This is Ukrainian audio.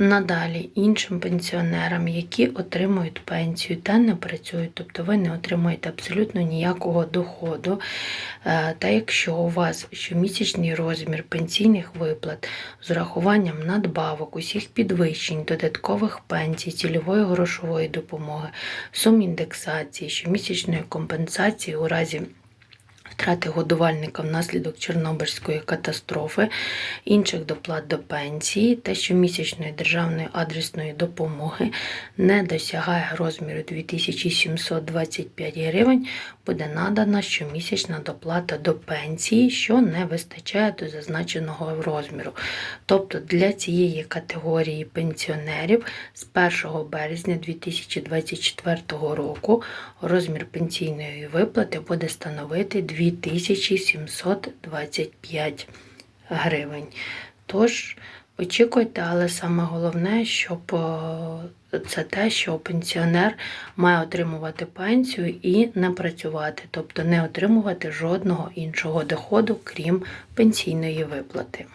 Надалі іншим пенсіонерам, які отримують пенсію та не працюють, тобто ви не отримуєте абсолютно ніякого доходу. е, Та якщо у вас щомісячний розмір пенсійних виплат з урахуванням надбавок, усіх підвищень, додаткових пенсій, цільової грошової допомоги, сум індексації, щомісячної компенсації у разі втрати годувальника внаслідок Чорнобильської катастрофи, інших доплат до пенсії та щомісячної державної адресної допомоги не досягає розміру 2725 гривень, буде надана щомісячна доплата до пенсії, що не вистачає до зазначеного розміру. Тобто для цієї категорії пенсіонерів з 1 березня 2024 року розмір пенсійної виплати буде становити 2725 гривень. Тож очікуйте, але саме головне, щоб е, це те, що пенсіонер має отримувати пенсію і не працювати, тобто не отримувати жодного іншого доходу, крім пенсійної виплати.